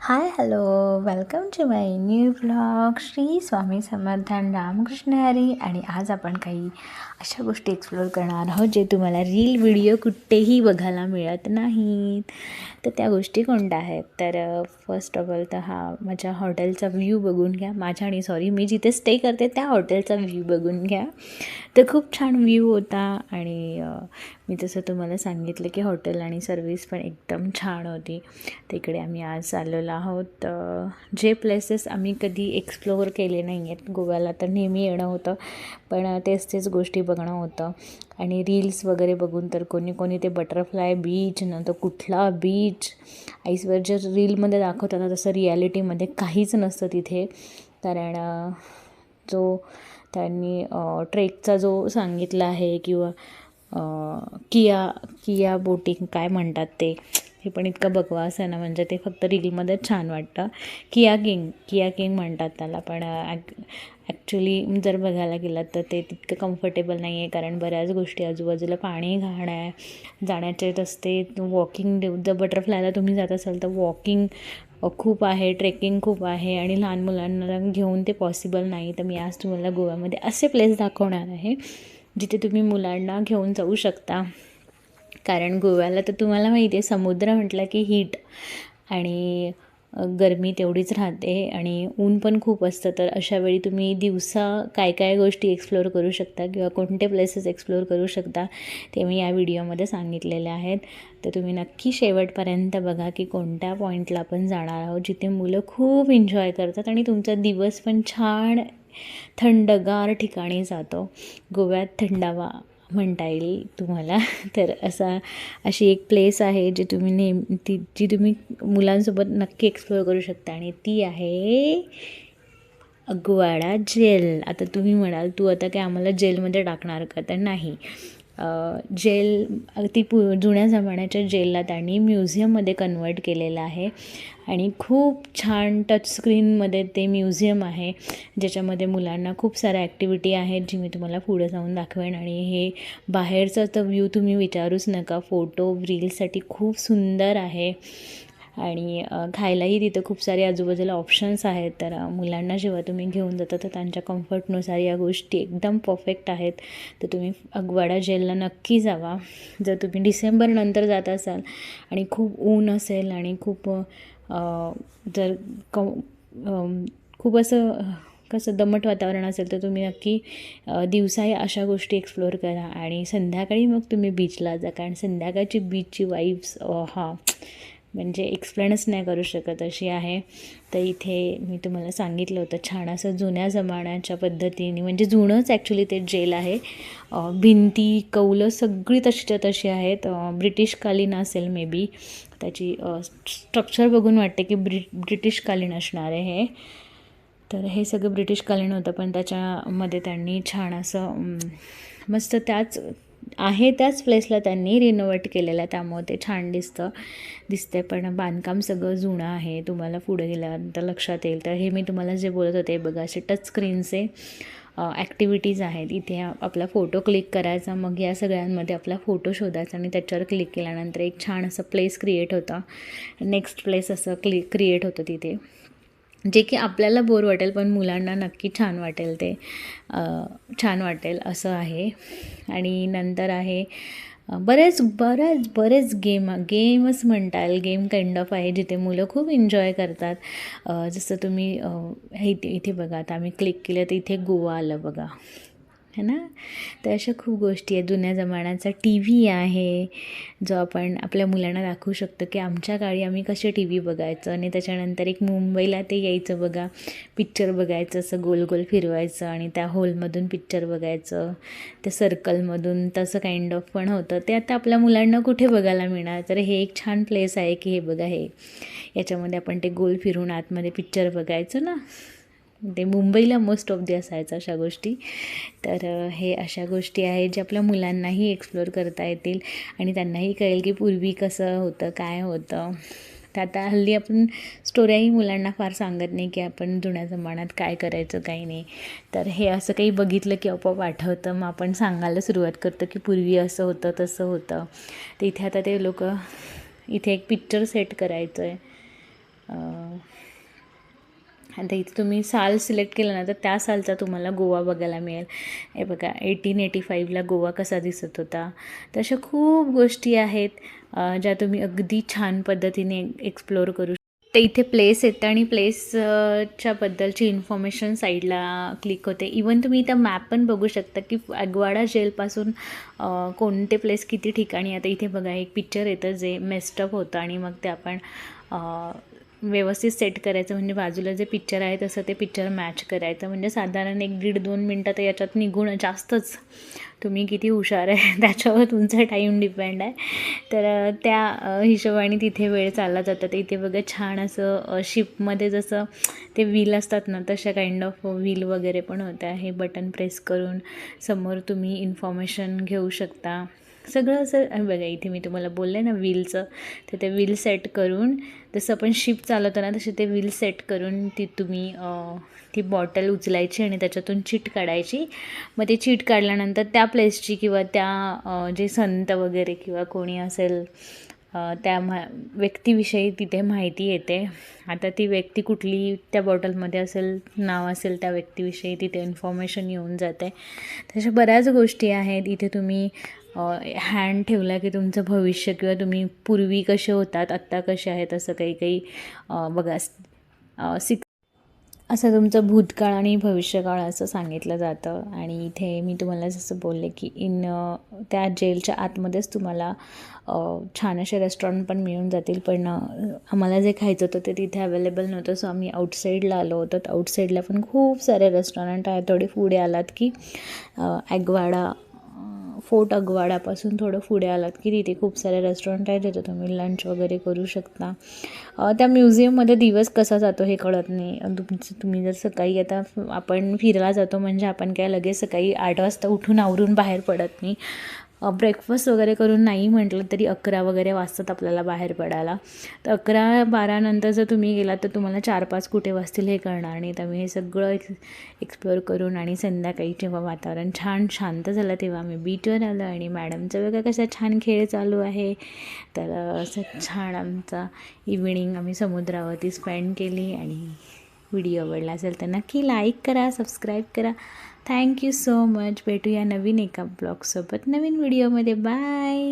Hi hello welcome to my new blog Shri Swami समर्थान Ramakrishna Hari आणि आज आपण काही अशा गोष्टी एक्सप्लोअर करणार आहोत जे तुम्हाला रील व्हिडिओ कुठेही बघायला मिळत नाहीत तर त्या गोष्टी कोणत्या आहेत तर फर्स्ट ऑफ ऑल तर हा माझ्या हॉटेलचा व्ह्यू बघून घ्या माझ्या आणि सॉरी मी जिथे स्टे करते त्या हॉटेलचा व्ह्यू बघून घ्या तर खूप छान व्ह्यू होता आणि मी तसं तुम्हाला सांगितलं की हॉटेल आणि सर्विस पण एकदम छान होती तिकडे आम्ही आज आलेलो आहोत. जे प्लेसेस आम्ही कधी एक्सप्लोअर केले नाही आहेत गोव्याला तर नेहमी येणं होतं. पण तेच तेच गोष्टी बघणं होतं. आणि रील्स वगैरे बघून तर कोणी कोणी ते बटरफ्लाय बीच नंतर कुठला बीच आईसवर जे रीलमध्ये दाखवतात ना तसं रियालिटीमध्ये काहीच नसतं तिथे. कारण जो त्यांनी ट्रेकचा जो सांगितला आहे किंवा किया किया बोटिंग काय म्हणतात ते? हे पण इतकं बकवास आहे ना म्हणजे ते फक्त रीलमध्येच छान वाटतं. किया किंग किया किंग म्हणतात त्याला पण ॲक ॲक्च्युली जर बघायला गेलात तर ते तितकं कम्फर्टेबल नाही आहे कारण बऱ्याच गोष्टी आजूबाजूला पाणी घाण आहे जाण्याचे रस्ते वॉकिंग जर बटरफ्लायला तुम्ही जात असाल तर वॉकिंग खूप आहे ट्रेकिंग खूप आहे आणि लहान मुलांना घेऊन ते पॉसिबल नाही. तर मी आज तुम्हाला गोव्यामध्ये असे प्लेस दाखवणार आहे जिथे तुम्ही मुलांना घेऊन जाऊ शकता. कारण गोव्याला तर तुम्हाला माहिती आहे समुद्र म्हटलं की हीट आणि गरमी तेवढीच राहते आणि ऊन पण खूप असतं. तर अशावेळी तुम्ही दिवसा काय काय गोष्टी एक्सप्लोअर करू शकता किंवा कोणते प्लेसेस एक्सप्लोअर करू शकता ते मी या व्हिडिओमध्ये सांगितलेले आहेत. तर तुम्ही नक्की शेवटपर्यंत बघा की कोणत्या पॉईंटला आपण जाणार आहोत जिथे मुलं खूप एन्जॉय करतात आणि तुमचा दिवस पण छान थंडगार ठिकाणी जातो. गोव्यात थंडावा म्हणता येईल तुम्हाला. तर असा अशी एक प्लेस आहे जी तुम्ही नेम ती जी तुम्ही मुलांसोबत नक्की एक्सप्लोअर करू शकता. आणि ती आहे अगवाडा जेल आता तुम्ही म्हणाल तू आता काय आम्हाला जेलमध्ये टाकणार का? तर नाही. जेल ती पु जुन्या जमान्याच्या जेलला त्यांनी म्युझियममध्ये कन्वर्ट केलेलं आहे. आणि खूप छान टचस्क्रीनमध्ये ते म्युझियम आहे ज्याच्यामध्ये मुलांना खूप साऱ्या ॲक्टिव्हिटी आहेत जी मी तुम्हाला पुढं जाऊन दाखवेन. आणि हे बाहेरचा तर व्ह्यू तुम्ही विचारूच नका फोटो रीलसाठी खूप सुंदर आहे. आणि खायलाही तिथं खूप सारे आजूबाजूला ऑप्शन्स आहेत. तर मुलांना जेव्हा तुम्ही घेऊन जाता तर त्यांच्या कम्फर्टनुसार या गोष्टी एकदम परफेक्ट आहेत. तर तुम्ही अगवाडा जेलला नक्की जावा. जर तुम्ही डिसेंबरनंतर जात असाल आणि खूप ऊन असेल आणि खूप जर क खूप असं कसं दमट वातावरण असेल तर तुम्ही नक्की दिवसाही अशा गोष्टी एक्सप्लोअर करा. आणि संध्याकाळी मग तुम्ही बीचला जा. कारण संध्याकाळची बीचची वाईब्स हा म्हणजे एक्सप्लेनच नाही करू शकत अशी आहे. तर इथे मी तुम्हाला सांगितलं होतं छान असं जुन्या जमान्याच्या पद्धतीने म्हणजे जुनंच ॲक्च्युली ते जेल आहे. भिंती कौलं सगळी तशीच्या तशी आहेत. ब्रिटिशकालीन असेल मे बी त्याची स्ट्रक्चर बघून वाटते की ब्रि ब्रिटिशकालीन असणार आहे हे. तर हे सगळं ब्रिटिशकालीन होतं पण त्याच्यामध्ये त्यांनी छान असं मस्त त्याच आहे त्याच प्लेसला त्यांनी रिनोव्हेट केलेलं आहे. त्यामुळे ते छान दिसतं दिसते पण बांधकाम सगळं जुनं आहे. तुम्हाला पुढे गेल्यानंतर लक्षात येईल. तर हे मी तुम्हाला जे बोलत होते बघा असे टच स्क्रीनचे ॲक्टिव्हिटीज आहेत. इथे आपला फोटो क्लिक करायचा मग या सगळ्यांमध्ये आपला फोटो शोधायचा आणि त्याच्यावर क्लिक केल्यानंतर एक छान असं प्लेस क्रिएट होतं. नेक्स्ट प्लेस असं क्लिक क्रिएट होतं तिथे. जे की आपल्याला बोर वाटेल पण मुलांना नक्की छान वाटेल ते. छान वाटेल असं आहे. आणि नंतर आहे बरेच बरेच बरेच गेम गेमच म्हणता येईल गेम काइंड ऑफ आहे जिथे मुलं खूप एन्जॉय करतात. जसं तुम्ही हे इथे इथे बघा आता आम्ही क्लिक केलं तर इथे गोवा आलं बघा. है ना? तर अशा खूप गोष्टी आहेत. जुन्या जमान्याचा टी व्ही आहे जो आपण आपल्या मुलांना दाखवू शकतो की आमच्या काळी आम्ही कसे टी व्ही बघायचं आणि त्याच्यानंतर एक मुंबईला ते यायचं बघा. पिक्चर बघायचं असं गोल गोल फिरवायचं आणि त्या हॉलमधून पिक्चर बघायचं त्या सर्कलमधून तसं काइंड ऑफ पण होतं. ते आता आपल्या मुलांना कुठे बघायला मिळणार? तर हे एक छान प्लेस आहे की हे बघा हे. याच्यामध्ये आपण ते गोल फिरून आतमध्ये पिक्चर बघायचं ना? ते मुंबईला मोस्ट ऑफ दी असायचं अशा गोष्टी. तर हे अशा गोष्टी आहेत ज्या आपल्या मुलांनाही एक्सप्लोअर करता येतील आणि त्यांनाही कळेल की पूर्वी कसं होतं काय होतं. तर आता हल्ली आपण स्टोऱ्याही मुलांना फार सांगत नाही की आपण जुन्या जमान्यात काय करायचं काही नाही. तर हे असं काही बघितलं की आपोआप आठवतं. मग आपण सांगायला सुरुवात करतो की पूर्वी असं होतं तसं होतं. तर इथे आता ते लोक इथे एक पिक्चर सेट करायचं आहे आता इथे तुम्ही साल सिलेक्ट केलं ना तर त्या सालचा तुम्हाला गोवा बघायला मिळेल. हे बघा एटीन एटी फाईव्हला गोवा कसा दिसत होता. तशा खूप गोष्टी आहेत ज्या तुम्ही अगदी छान पद्धतीने एक्सप्लोअर करू तर इथे प्लेस येतं आणि प्लेसच्या बद्दलची इन्फॉर्मेशन साईडला क्लिक होते. इवन तुम्ही इथं मॅप पण बघू शकता की अगवाडा जेलपासून कोणते प्लेस किती ठिकाणी आता इथे बघा एक पिक्चर येतं जे मेस्टअप होतं आणि मग ते आपण व्यवस्थित सेट करायचं. म्हणजे बाजूला जे पिक्चर आहे तसं ते पिक्चर मॅच करायचं. म्हणजे साधारण एक दीड दोन मिनटं तर याच्यात निघून जास्तच तुम्ही किती हुशार आहे त्याच्यावर तुमचा टाईम डिपेंड आहे. तर त्या हिशोबाने तिथे वेळ चालला जातो. तर इथे बघा छान असं शिपमध्ये जसं ते व्हील असतात ना तशा काइंड ऑफ व्हील वगैरे पण होत्या हे बटन प्रेस करून समोर तुम्ही इन्फॉर्मेशन घेऊ शकता. सगळं असं बघा इथे मी तुम्हाला बोलले ना व्हीलचं तर ते व्हील सेट करून जसं आपण शिप चालवतो ना तसे ते व्हील सेट करून ती तुम्ही ती बॉटल उचलायची आणि त्याच्यातून चीट काढायची. मग ते चीट काढल्यानंतर त्या प्लेसची किंवा त्या जे संत वगैरे किंवा कोणी असेल त्या मा व्यक्तीविषयी तिथे माहिती येते. आता ती व्यक्ती कुठली त्या बॉटलमध्ये असेल नाव असेल त्या व्यक्तीविषयी तिथे इन्फॉर्मेशन येऊन जाते. तशा बऱ्याच गोष्टी आहेत. इथे तुम्ही हँड ठेवला की तुमचं भविष्य किंवा तुम्ही पूर्वी कसे होतात आत्ता कसे आहेत असं काही काही बघा. सिक्स असं तुमचं भूतकाळ आणि भविष्यकाळ असं सांगितलं जातं. आणि इथे मी तुम्हाला जसं बोलले की इन त्या जेलच्या आतमध्येच तुम्हाला छान असे रेस्टॉरंट पण मिळून जातील. पण आम्हाला जे खायचं होतं ते तिथे अवेलेबल नव्हतं. सो आम्ही आउटसाईडला आलो होतो. तर आउटसाईडला पण खूप सारे रेस्टॉरंट आहेत. थोडे पुढे आलात की ॲगवाडा फोर्ट अगवाडापासून थोडं पुढे आलात की तिथे खूप सारे रेस्टॉरंट आहेत तिथे तुम्ही लंच वगैरे करू शकता. त्या म्युझियममध्ये दिवस कसा जातो हे कळत नाही. तुमचं तुम्ही जर सकाळी आता आपण फिरायला जातो म्हणजे आपण काय लगेच सकाळी आठ वाजता उठून आवरून बाहेर पडत नाही. ब्रेकफास्ट वगैरे करून नाही म्हटलं तरी अकरा वगैरे वाजतात आपल्याला बाहेर पडायला. तर अकरा बारानंतर जर तुम्ही गेलात तर तुम्हाला चार पाच कुठे वाजतील हे कळणार नाही. त्यामुळे हे सगळं एक्स एक्सप्लोअर करून आणि संध्याकाळी जेव्हा वातावरण छान शांत झालं तेव्हा आम्ही बीचवर आलो आणि मॅडमचं वगैरे कसा छान खेळ चालू आहे. तर असं छान आमचा इव्हिनिंग आम्ही समुद्रावरती स्पेंड केली आणि व्हिडिओ आवडला असेल तर नक्की लाईक करा सबस्क्राईब करा. थँक्यू सो मच भेटूया नवीन एका ब्लॉगसोबत नवीन व्हिडिओमध्ये बाय